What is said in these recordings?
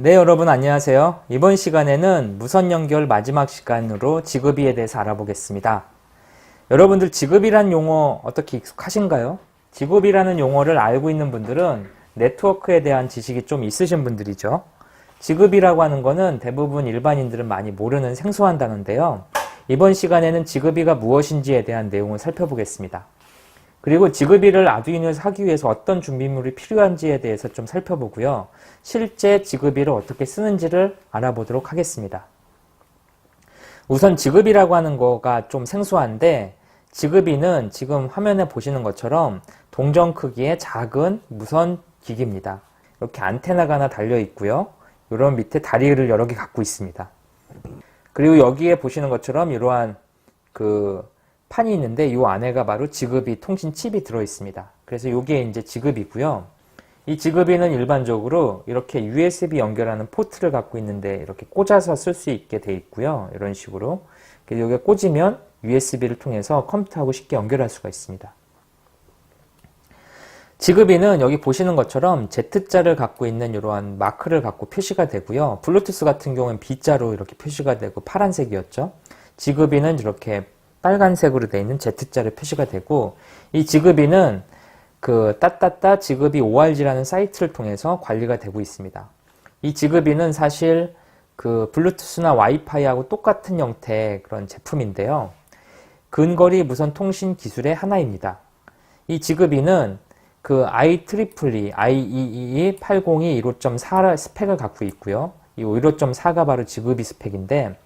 네, 여러분 안녕하세요. 이번 시간에는 무선 연결 마지막 시간으로 지급비에 대해서 알아보겠습니다. 여러분들 지급이란 용어 어떻게 익숙하신가요? 지급이라는 용어를 알고 있는 분들은 네트워크에 대한 지식이 좀 있으신 분들이죠. 지급이라고 하는 거는 대부분 일반인들은 많이 모르는 생소한 단어인데요. 이번 시간에는 지급이가 무엇인지에 대한 내용을 살펴보겠습니다. 그리고 지급이를 아두이노에서 하기 위해서 어떤 준비물이 필요한지에 대해서 좀 살펴보고요. 실제 지급이를 어떻게 쓰는지를 알아보도록 하겠습니다. 우선 지급이라고 하는 거가 좀 생소한데 지급이는 지금 화면에 보시는 것처럼 동전 크기의 작은 무선 기기입니다. 이렇게 안테나가 하나 달려 있고요. 이런 밑에 다리를 여러 개 갖고 있습니다. 그리고 여기에 보시는 것처럼 이러한 그 판이 있는데 이 안에가 바로 지급이 통신 칩이 들어 있습니다. 그래서 이게 이제 지급이고요. 이 지급이는 일반적으로 이렇게 USB 연결하는 포트를 갖고 있는데 이렇게 꽂아서 쓸 수 있게 돼 있고요. 이런 식으로. 여기에 꽂으면 USB를 통해서 컴퓨터하고 쉽게 연결할 수가 있습니다. 지급이는 여기 보시는 것처럼 Z자를 갖고 있는 이러한 마크를 갖고 표시가 되고요. 블루투스 같은 경우는 B자로 이렇게 표시가 되고 파란색이었죠. 지급이는 이렇게 빨간색으로 되어 있는 Z자로 표시가 되고 이 지급이는 그 따따따 지급이 ORG라는 사이트를 통해서 관리가 되고 있습니다. 이 지급이는 사실 그 블루투스나 와이파이하고 똑같은 형태의 그런 제품인데요. 근거리 무선 통신 기술의 하나입니다. 이 지급이는 그 IEEE, IEEE 802 15.4 스펙을 갖고 있고요. 이 15.4가 바로 지급이 스펙인데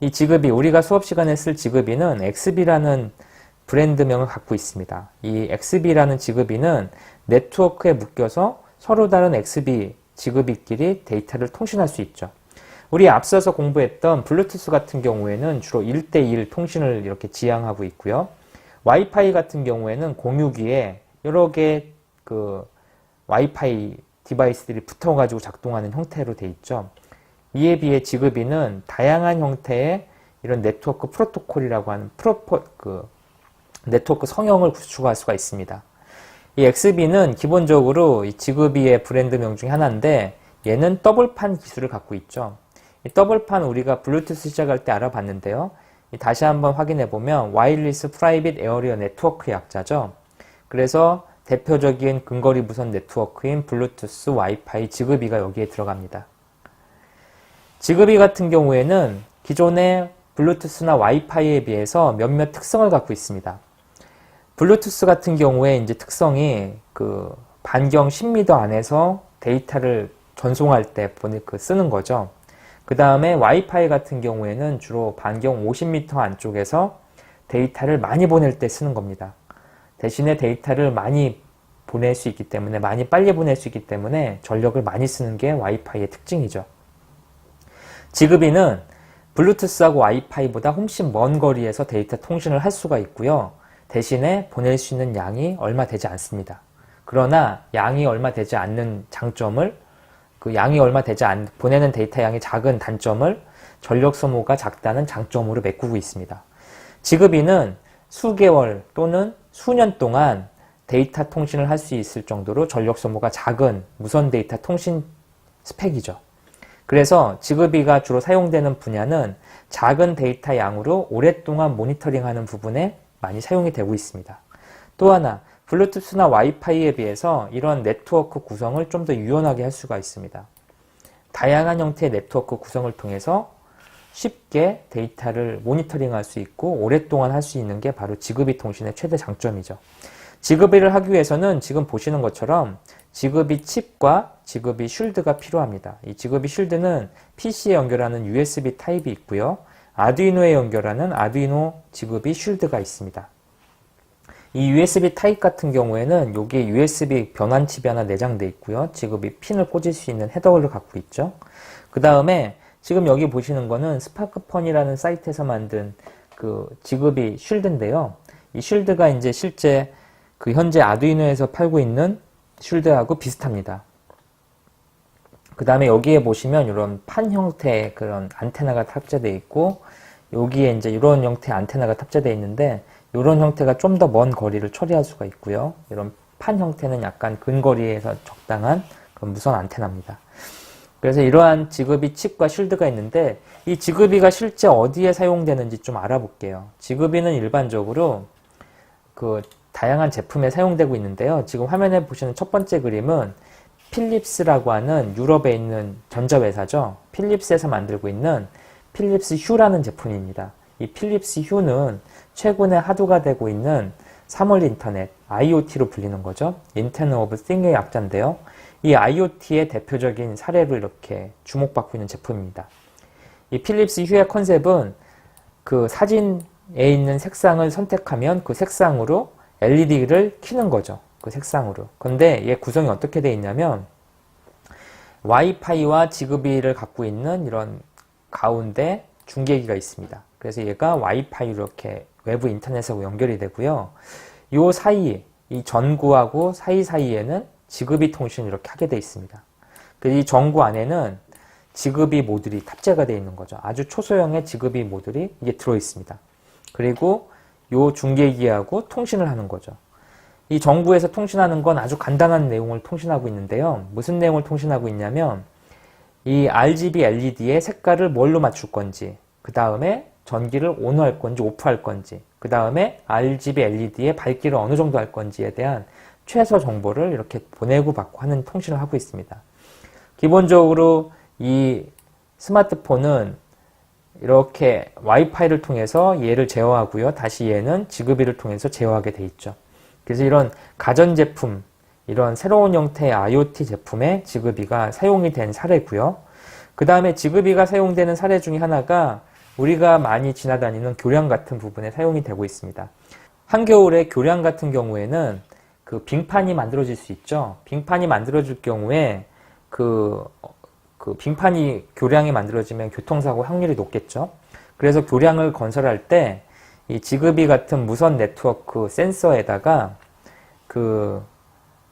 이 지급이 우리가 수업 시간에 쓸 지급이는 XB라는 브랜드명을 갖고 있습니다. 이 XB라는 지급이는 네트워크에 묶여서 서로 다른 XB 지급이끼리 데이터를 통신할 수 있죠. 우리 앞서서 공부했던 블루투스 같은 경우에는 주로 1대1 통신을 이렇게 지향하고 있고요. 와이파이 같은 경우에는 공유기에 여러 개 그 와이파이 디바이스들이 붙어가지고 작동하는 형태로 돼 있죠. 이에 비해 지급이는 다양한 형태의 이런 네트워크 프로토콜이라고 하는 프로포, 그, 네트워크 성형을 구축할 수가 있습니다. 이 XB는 기본적으로 이 지급이의 브랜드명 중에 하나인데 얘는 더블판 기술을 갖고 있죠. 이 더블판 우리가 블루투스 시작할 때 알아봤는데요. 다시 한번 확인해 보면 와일리스 프라이빗 에어리어 네트워크 약자죠. 그래서 대표적인 근거리 무선 네트워크인 블루투스, 와이파이, 지급이가 여기에 들어갑니다. 지급이 같은 경우에는 기존의 블루투스나 와이파이에 비해서 몇몇 특성을 갖고 있습니다. 블루투스 같은 경우에 이제 특성이 그 반경 10m 안에서 데이터를 전송할 때 보내 그 쓰는 거죠. 그 다음에 와이파이 같은 경우에는 주로 반경 50m 안쪽에서 데이터를 많이 보낼 때 쓰는 겁니다. 대신에 데이터를 많이 보낼 수 있기 때문에 많이 빨리 보낼 수 있기 때문에 전력을 많이 쓰는 게 와이파이의 특징이죠. 지급이는 블루투스하고 와이파이보다 훨씬 먼 거리에서 데이터 통신을 할 수가 있고요. 대신에 보낼 수 있는 양이 얼마 되지 않습니다. 그러나 양이 얼마 되지 않는 장점을 그 양이 얼마 되지 않 보내는 데이터 양이 작은 단점을 전력 소모가 작다는 장점으로 메꾸고 있습니다. 지급이는 수개월 또는 수년 동안 데이터 통신을 할 수 있을 정도로 전력 소모가 작은 무선 데이터 통신 스펙이죠. 그래서 지급이가 주로 사용되는 분야는 작은 데이터 양으로 오랫동안 모니터링하는 부분에 많이 사용이 되고 있습니다. 또 하나, 블루투스나 와이파이에 비해서 이런 네트워크 구성을 좀 더 유연하게 할 수가 있습니다. 다양한 형태의 네트워크 구성을 통해서 쉽게 데이터를 모니터링 할 수 있고 오랫동안 할 수 있는 게 바로 지급이 통신의 최대 장점이죠. 지급이를 하기 위해서는 지금 보시는 것처럼 지급이 칩과 지급이 쉴드가 필요합니다. 이 지급이 쉴드는 PC에 연결하는 USB 타입이 있고요. 아두이노에 연결하는 아두이노 지급이 쉴드가 있습니다. 이 USB 타입 같은 경우에는 여기에 USB 변환 칩이 하나 내장되어 있고요. 지급이 핀을 꽂을 수 있는 헤더를 갖고 있죠. 그 다음에 지금 여기 보시는 거는 스파크펀이라는 사이트에서 만든 그 지급이 쉴드인데요. 이 쉴드가 이제 실제 그 현재 아두이노에서 팔고 있는 쉴드하고 비슷합니다. 그 다음에 여기에 보시면 이런 판 형태의 그런 안테나가 탑재되어 있고 여기에 이제 이런 형태의 안테나가 탑재되어 있는데 이런 형태가 좀 더 먼 거리를 처리할 수가 있고요. 이런 판 형태는 약간 근거리에서 적당한 그런 무선 안테나입니다. 그래서 이러한 지급이 칩과 쉴드가 있는데 이 지급이가 실제 어디에 사용되는지 좀 알아볼게요. 지급이는 일반적으로 그 다양한 제품에 사용되고 있는데요. 지금 화면에 보시는 첫 번째 그림은 필립스라고 하는 유럽에 있는 전자회사죠. 필립스에서 만들고 있는 필립스 휴라는 제품입니다. 이 필립스 휴는 최근에 하도가 되고 있는 3월 인터넷, IoT로 불리는 거죠. 인터넷 오브 띵의 약자인데요. 이 IoT의 대표적인 사례로 이렇게 주목받고 있는 제품입니다. 이 필립스 휴의 컨셉은 그 사진에 있는 색상을 선택하면 그 색상으로 LED를 켜는 거죠. 그 색상으로. 근데 얘 구성이 어떻게 되어 있냐면 와이파이와 지급이를 갖고 있는 이런 가운데 중계기가 있습니다. 그래서 얘가 와이파이로 이렇게 외부 인터넷하고 연결이 되고요. 요 사이, 이 전구하고 사이사이에는 지급이 통신을 이렇게 하게 되어 있습니다. 그이 전구 안에는 지급이 모듈이 탑재가 되어 있는 거죠. 아주 초소형의 지급이 모듈이 이게 들어 있습니다. 그리고 요 중계기하고 통신을 하는 거죠. 이 정부에서 통신하는 건 아주 간단한 내용을 통신하고 있는데요. 무슨 내용을 통신하고 있냐면 이 RGB LED의 색깔을 뭘로 맞출 건지, 그 다음에 전기를 온할 건지 오프할 건지, 그 다음에 RGB LED의 밝기를 어느 정도 할 건지에 대한 최소 정보를 이렇게 보내고 받고 하는 통신을 하고 있습니다. 기본적으로 이 스마트폰은 이렇게 와이파이를 통해서 얘를 제어하고요. 다시 얘는 지급이를 통해서 제어하게 돼 있죠. 그래서 이런 가전제품, 이런 새로운 형태의 IoT 제품에 지급이가 사용이 된 사례고요. 그 다음에 지급이가 사용되는 사례 중에 하나가 우리가 많이 지나다니는 교량 같은 부분에 사용이 되고 있습니다. 한겨울에 교량 같은 경우에는 그 빙판이 만들어질 수 있죠. 빙판이 만들어질 경우에 그, 그 빙판이 교량이 만들어지면 교통사고 확률이 높겠죠. 그래서 교량을 건설할 때 이 지급이 같은 무선 네트워크 센서에다가 그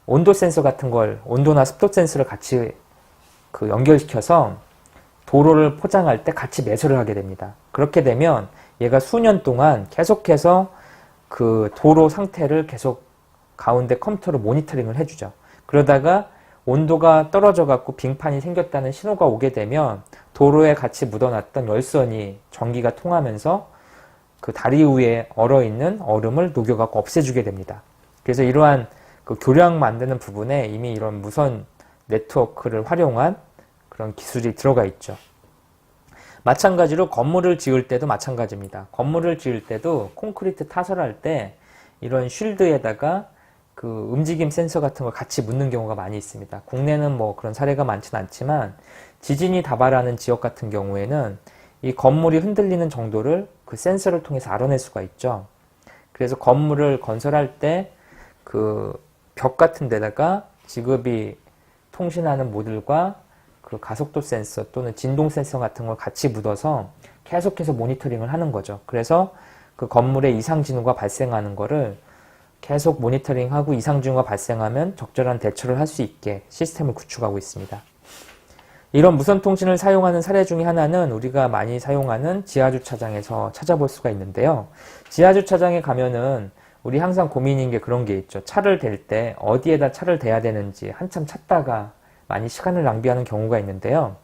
온도 센서 같은 걸 온도나 습도 센서를 같이 그 연결시켜서 도로를 포장할 때 같이 매설을 하게 됩니다. 그렇게 되면 얘가 수년 동안 계속해서 그 도로 상태를 계속 가운데 컴퓨터로 모니터링을 해주죠. 그러다가 온도가 떨어져 갖고 빙판이 생겼다는 신호가 오게 되면 도로에 같이 묻어놨던 열선이 전기가 통하면서 그 다리 위에 얼어 있는 얼음을 녹여 갖고 없애주게 됩니다. 그래서 이러한 그 교량 만드는 부분에 이미 이런 무선 네트워크를 활용한 그런 기술이 들어가 있죠. 마찬가지로 건물을 지을 때도 마찬가지입니다. 건물을 지을 때도 콘크리트 타설할 때 이런 쉴드에다가 그 움직임 센서 같은 걸 같이 묻는 경우가 많이 있습니다. 국내는 뭐 그런 사례가 많지는 않지만 지진이 다발하는 지역 같은 경우에는 이 건물이 흔들리는 정도를 그 센서를 통해서 알아낼 수가 있죠. 그래서 건물을 건설할 때 그 벽 같은 데다가 지급이 통신하는 모듈과 그 가속도 센서 또는 진동 센서 같은 걸 같이 묻어서 계속해서 모니터링을 하는 거죠. 그래서 그 건물에 이상 징후가 발생하는 거를 계속 모니터링하고 이상 징후가 발생하면 적절한 대처를 할 수 있게 시스템을 구축하고 있습니다. 이런 무선 통신을 사용하는 사례 중에 하나는 우리가 많이 사용하는 지하 주차장에서 찾아볼 수가 있는데요. 지하 주차장에 가면은 우리 항상 고민인 게 그런 게 있죠. 차를 댈 때 어디에다 차를 대야 되는지 한참 찾다가 많이 시간을 낭비하는 경우가 있는데요.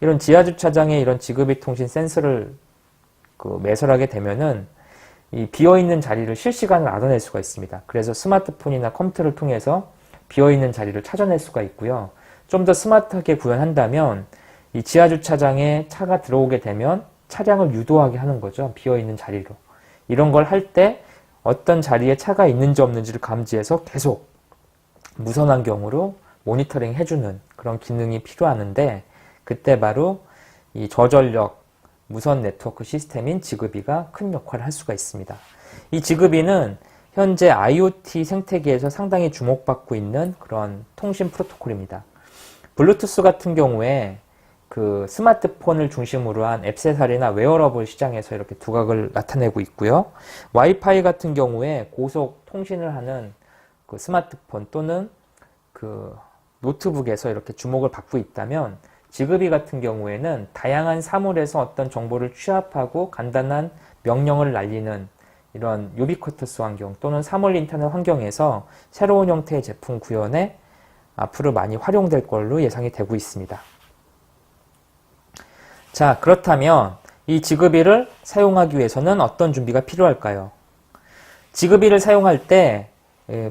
이런 지하 주차장에 이런 지급이 통신 센서를 그 매설하게 되면은 이 비어 있는 자리를 실시간으로 알아낼 수가 있습니다. 그래서 스마트폰이나 컴퓨터를 통해서 비어 있는 자리를 찾아낼 수가 있고요. 좀 더 스마트하게 구현한다면 이 지하 주차장에 차가 들어오게 되면 차량을 유도하게 하는 거죠. 비어 있는 자리로. 이런 걸 할 때 어떤 자리에 차가 있는지 없는지를 감지해서 계속 무선 환경으로 모니터링 해주는 그런 기능이 필요하는데 그때 바로 이 저전력 무선 네트워크 시스템인 지급이가 큰 역할을 할 수가 있습니다. 이 지급이는 현재 IoT 생태계에서 상당히 주목받고 있는 그런 통신 프로토콜입니다. 블루투스 같은 경우에 그 스마트폰을 중심으로 한 앱세살이나 웨어러블 시장에서 이렇게 두각을 나타내고 있고요. 와이파이 같은 경우에 고속 통신을 하는 그 스마트폰 또는 그 노트북에서 이렇게 주목을 받고 있다면 지급이 같은 경우에는 다양한 사물에서 어떤 정보를 취합하고 간단한 명령을 날리는 이런 유비쿼터스 환경 또는 사물 인터넷 환경에서 새로운 형태의 제품 구현에 앞으로 많이 활용될 걸로 예상이 되고 있습니다. 자, 그렇다면 이 지급이를 사용하기 위해서는 어떤 준비가 필요할까요? 지급이를 사용할 때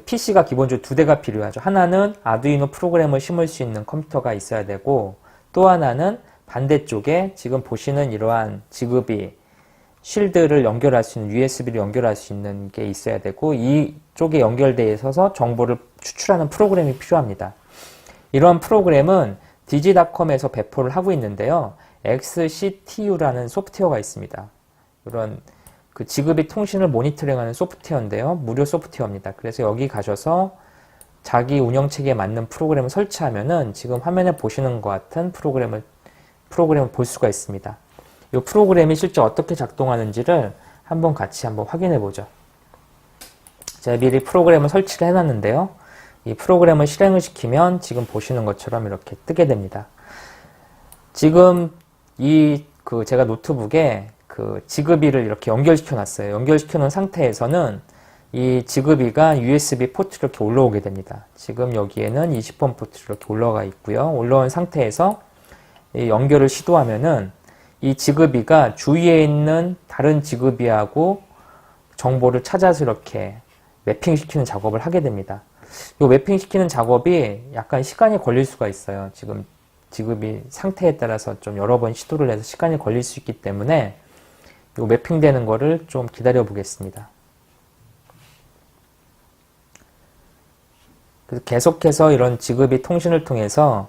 PC가 기본적으로 두 대가 필요하죠. 하나는 아두이노 프로그램을 심을 수 있는 컴퓨터가 있어야 되고 또 하나는 반대쪽에 지금 보시는 이러한 지급이 쉴드를 연결할 수 있는 USB를 연결할 수 있는 게 있어야 되고 이쪽에 연결되어 있어서 정보를 추출하는 프로그램이 필요합니다. 이러한 프로그램은 디지닷컴에서 배포를 하고 있는데요. XCTU라는 소프트웨어가 있습니다. 이런 그 지급이 통신을 모니터링하는 소프트웨어인데요. 무료 소프트웨어입니다. 그래서 여기 가셔서 자기 운영체계에 맞는 프로그램을 설치하면은 지금 화면에 보시는 것 같은 프로그램을 프로그램을 볼 수가 있습니다. 이 프로그램이 실제 어떻게 작동하는지를 한번 같이 한번 확인해 보죠. 제가 미리 프로그램을 설치를 해놨는데요. 이 프로그램을 실행을 시키면 지금 보시는 것처럼 이렇게 뜨게 됩니다. 지금 이 그 제가 노트북에 그 지급이를 이렇게 연결시켜 놨어요. 연결시켜 놓은 상태에서는 이 지급이가 USB 포트로 이렇게 올라오게 됩니다. 지금 여기에는 20번 포트로 이렇게 올라가 있고요. 올라온 상태에서 이 연결을 시도하면은 이 지급이가 주위에 있는 다른 지급이하고 정보를 찾아서 이렇게 매핑시키는 작업을 하게 됩니다. 이 매핑시키는 작업이 약간 시간이 걸릴 수가 있어요. 지금 지급이 상태에 따라서 좀 여러 번 시도를 해서 시간이 걸릴 수 있기 때문에 이 매핑되는 거를 좀 기다려 보겠습니다. 계속해서 이런 지급이 통신을 통해서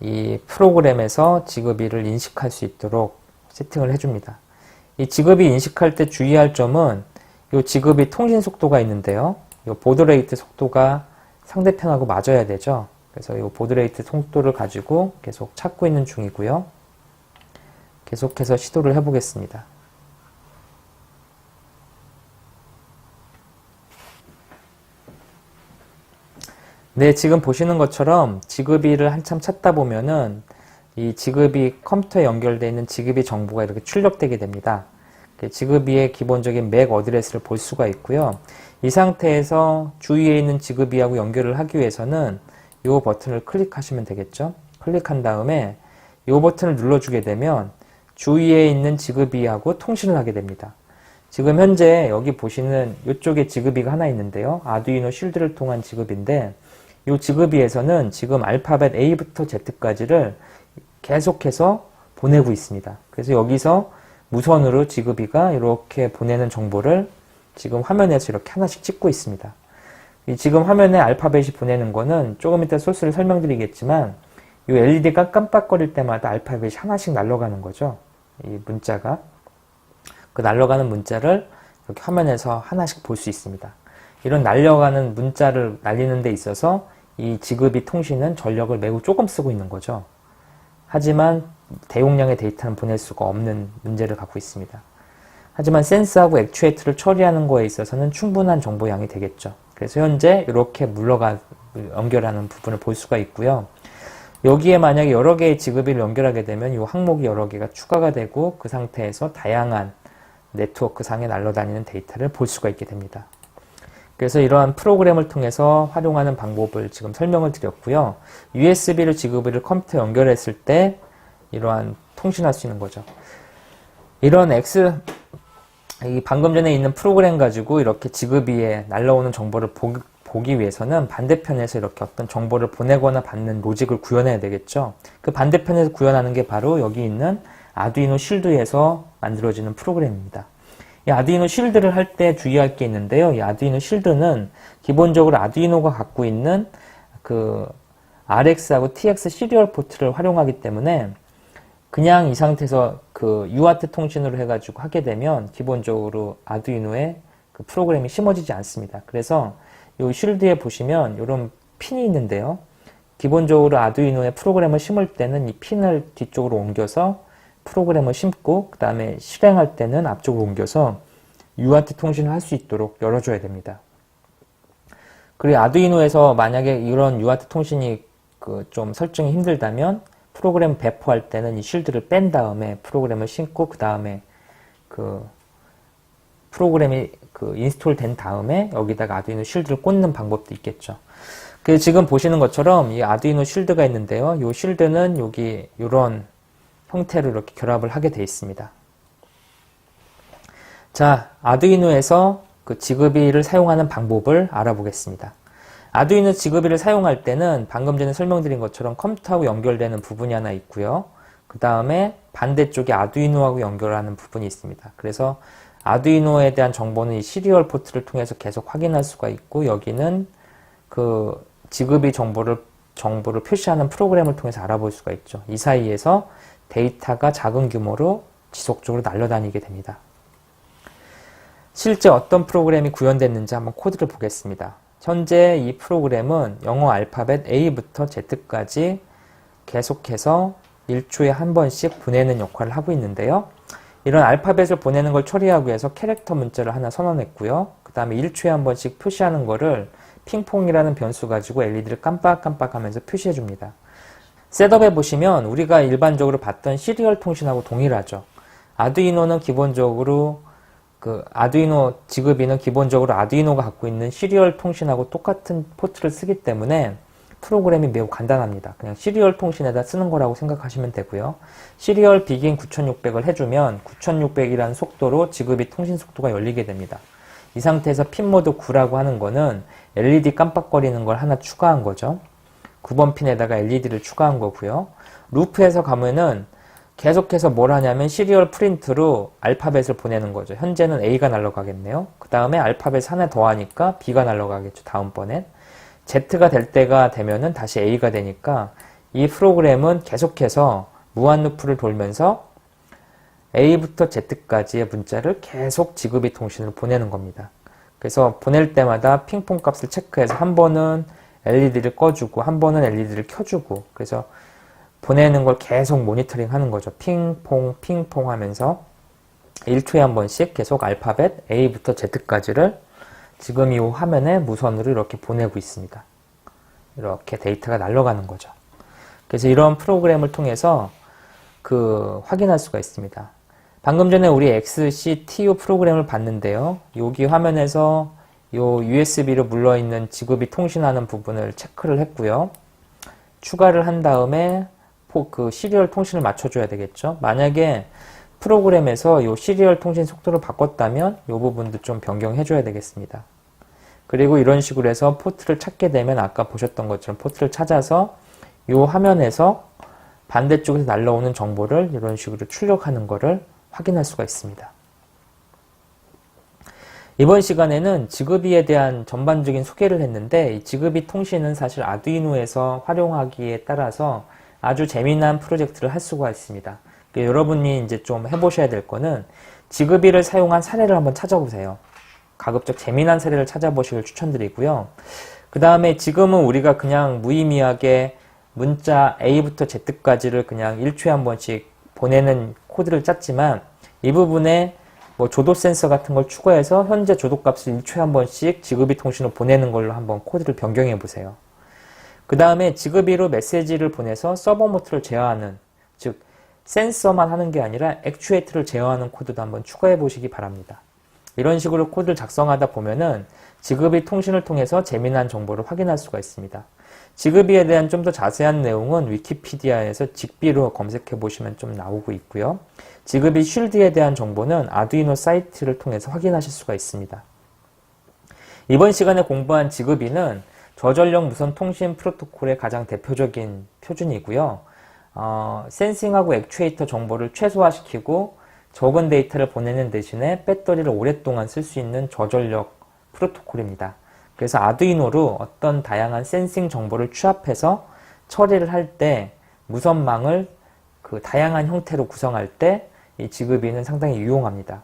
이 프로그램에서 지급이를 인식할 수 있도록 세팅을 해줍니다. 이 지급이 인식할 때 주의할 점은 이 지급이 통신 속도가 있는데요. 이 보드레이트 속도가 상대편하고 맞아야 되죠. 그래서 이 보드레이트 속도를 가지고 계속 찾고 있는 중이고요. 계속해서 시도를 해보겠습니다. 네, 지금 보시는 것처럼 지급이를 한참 찾다 보면은 이 지급이 컴퓨터에 연결되어 있는 지급이 정보가 이렇게 출력되게 됩니다. 지급이의 기본적인 맥 어드레스를 볼 수가 있고요. 이 상태에서 주위에 있는 지급이하고 연결을 하기 위해서는 이 버튼을 클릭하시면 되겠죠. 클릭한 다음에 이 버튼을 눌러주게 되면 주위에 있는 지급이하고 통신을 하게 됩니다. 지금 현재 여기 보시는 이쪽에 지급이가 하나 있는데요. 아두이노 실드를 통한 지급인데 이 지급이에서는 지금 알파벳 A부터 Z까지를 계속해서 보내고 있습니다. 그래서 여기서 무선으로 지급이가 이렇게 보내는 정보를 지금 화면에서 이렇게 하나씩 찍고 있습니다. 지금 화면에 알파벳이 보내는 거는 조금 이따 소스를 설명드리겠지만 이 LED가 깜빡거릴 때마다 알파벳이 하나씩 날아가는 거죠. 이 문자가. 그 날아가는 문자를 이렇게 화면에서 하나씩 볼 수 있습니다. 이런 날려가는 문자를 날리는 데 있어서 이 지급이 통신은 전력을 매우 조금 쓰고 있는 거죠. 하지만 대용량의 데이터는 보낼 수가 없는 문제를 갖고 있습니다. 하지만 센스하고 액추에이트를 처리하는 거에 있어서는 충분한 정보량이 되겠죠. 그래서 현재 이렇게 물러가 연결하는 부분을 볼 수가 있고요. 여기에 만약에 여러 개의 지급을 연결하게 되면 이 항목이 여러 개가 추가가 되고 그 상태에서 다양한 네트워크 상에 날아다니는 데이터를 볼 수가 있게 됩니다. 그래서 이러한 프로그램을 통해서 활용하는 방법을 지금 설명을 드렸고요. USB를 지급을 컴퓨터에 연결했을 때 이러한 통신할 수 있는 거죠. 이런 X 이 방금 전에 있는 프로그램 가지고 이렇게 지급위에 날라오는 정보를 보, 보기 위해서는 반대편에서 이렇게 어떤 정보를 보내거나 받는 로직을 구현해야 되겠죠. 그 반대편에서 구현하는 게 바로 여기 있는 아두이노 실드에서 만들어지는 프로그램입니다. 이 아두이노 실드를 할 때 주의할 게 있는데요. 이 아두이노 실드는 기본적으로 아두이노가 갖고 있는 그 RX하고 TX 시리얼 포트를 활용하기 때문에 그냥 이 상태에서 그 UART 통신으로 해가지고 하게 되면 기본적으로 아두이노에 그 프로그램이 심어지지 않습니다. 그래서 이 실드에 보시면 이런 핀이 있는데요. 기본적으로 아두이노에 프로그램을 심을 때는 이 핀을 뒤쪽으로 옮겨서 프로그램을 심고 그 다음에 실행할 때는 앞쪽으로 옮겨서 UART 통신을 할 수 있도록 열어줘야 됩니다. 그리고 아두이노에서 만약에 이런 UART 통신이 그 좀 설정이 힘들다면 프로그램 배포할 때는 이 쉴드를 뺀 다음에 프로그램을 신고 그 다음에 그 프로그램이 그 인스톨 된 다음에 여기다가 아두이노 쉴드를 꽂는 방법도 있겠죠. 그 지금 보시는 것처럼 이 아두이노 쉴드가 있는데요. 이 쉴드는 여기 이런 형태로 이렇게 결합을 하게 되어 있습니다. 자, 아두이노에서 그 지그비를 사용하는 방법을 알아보겠습니다. 아두이노 지그비를 사용할 때는 방금 전에 설명드린 것처럼 컴퓨터하고 연결되는 부분이 하나 있고요. 그 다음에 반대쪽에 아두이노하고 연결하는 부분이 있습니다. 그래서 아두이노에 대한 정보는 이 시리얼 포트를 통해서 계속 확인할 수가 있고 여기는 그 지급이 정보를 정보를 표시하는 프로그램을 통해서 알아볼 수가 있죠. 이 사이에서 데이터가 작은 규모로 지속적으로 날아다니게 됩니다. 실제 어떤 프로그램이 구현됐는지 한번 코드를 보겠습니다. 현재 이 프로그램은 영어 알파벳 A부터 Z까지 계속해서 1초에 한 번씩 보내는 역할을 하고 있는데요. 이런 알파벳을 보내는 걸 처리하기 위해서 캐릭터 문자를 하나 선언했고요. 그 다음에 1초에 한 번씩 표시하는 거를 핑퐁이라는 변수 가지고 LED를 깜빡깜빡 하면서 표시해 줍니다. 셋업에 보시면 우리가 일반적으로 봤던 시리얼 통신하고 동일하죠. 아두이노는 기본적으로 그 아두이노 지급이는 기본적으로 아두이노가 갖고 있는 시리얼 통신하고 똑같은 포트를 쓰기 때문에 프로그램이 매우 간단합니다. 그냥 시리얼 통신에다 쓰는 거라고 생각하시면 되고요. 시리얼 비긴 9600을 해주면 9600이라는 속도로 지급이 통신 속도가 열리게 됩니다. 이 상태에서 핀 모드 9라고 하는 거는 LED 깜빡거리는 걸 하나 추가한 거죠. 9번 핀에다가 LED를 추가한 거고요. 루프에서 가면은 계속해서 뭘 하냐면 시리얼 프린트로 알파벳을 보내는 거죠. 현재는 A가 날라가겠네요. 그 다음에 알파벳 하나 더 하니까 B가 날라가겠죠. 다음번엔. Z가 될 때가 되면은 다시 A가 되니까 이 프로그램은 계속해서 무한 루프를 돌면서 A부터 Z까지의 문자를 계속 지급이 통신으로 보내는 겁니다. 그래서 보낼 때마다 핑퐁 값을 체크해서 한 번은 LED를 꺼주고 한 번은 LED를 켜주고 그래서 보내는 걸 계속 모니터링 하는 거죠. 핑퐁 핑퐁 하면서 1초에 한 번씩 계속 알파벳 A부터 Z까지를 지금 이 화면에 무선으로 이렇게 보내고 있습니다. 이렇게 데이터가 날아가는 거죠. 그래서 이런 프로그램을 통해서 그 확인할 수가 있습니다. 방금 전에 우리 XCTU 프로그램을 봤는데요. 여기 화면에서 요 USB로 물러있는 지급이 통신하는 부분을 체크를 했고요. 추가를 한 다음에 그 시리얼 통신을 맞춰줘야 되겠죠. 만약에 프로그램에서 요 시리얼 통신 속도를 바꿨다면 요 부분도 좀 변경해줘야 되겠습니다. 그리고 이런 식으로 해서 포트를 찾게 되면 아까 보셨던 것처럼 포트를 찾아서 요 화면에서 반대쪽에서 날라오는 정보를 이런 식으로 출력하는 것을 확인할 수가 있습니다. 이번 시간에는 지급이에 대한 전반적인 소개를 했는데 지급이 통신은 사실 아두이노에서 활용하기에 따라서 아주 재미난 프로젝트를 할 수가 있습니다. 여러분이 이제 좀 해보셔야 될 거는 지급이를 사용한 사례를 한번 찾아보세요. 가급적 재미난 사례를 찾아보시길 추천드리고요. 그 다음에 지금은 우리가 그냥 무의미하게 문자 A부터 Z까지를 그냥 1초에 한 번씩 보내는 코드를 짰지만 이 부분에 뭐 조도 센서 같은 걸 추가해서 현재 조도 값을 1초에 한 번씩 지급이 통신으로 보내는 걸로 한번 코드를 변경해 보세요. 그 다음에 지급이로 메시지를 보내서 서버 모트를 제어하는 즉 센서만 하는 게 아니라 액추에이트를 제어하는 코드도 한번 추가해 보시기 바랍니다. 이런 식으로 코드를 작성하다 보면은 지급이 통신을 통해서 재미난 정보를 확인할 수가 있습니다. 지급이에 대한 좀 더 자세한 내용은 위키피디아에서 직비로 검색해 보시면 좀 나오고 있고요. 지급이 쉴드에 대한 정보는 아두이노 사이트를 통해서 확인하실 수가 있습니다. 이번 시간에 공부한 지급이는 저전력 무선 통신 프로토콜의 가장 대표적인 표준이고요. 어, 센싱하고 액추에이터 정보를 최소화시키고 적은 데이터를 보내는 대신에 배터리를 오랫동안 쓸 수 있는 저전력 프로토콜입니다. 그래서 아두이노로 어떤 다양한 센싱 정보를 취합해서 처리를 할 때 무선망을 그 다양한 형태로 구성할 때 이 지급이는 상당히 유용합니다.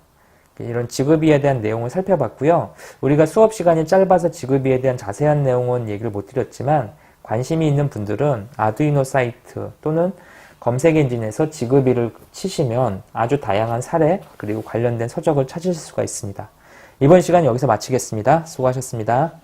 이런 지급이에 대한 내용을 살펴봤고요. 우리가 수업 시간이 짧아서 지급이에 대한 자세한 내용은 얘기를 못 드렸지만 관심이 있는 분들은 아두이노 사이트 또는 검색 엔진에서 지급이를 치시면 아주 다양한 사례 그리고 관련된 서적을 찾으실 수가 있습니다. 이번 시간 여기서 마치겠습니다. 수고하셨습니다.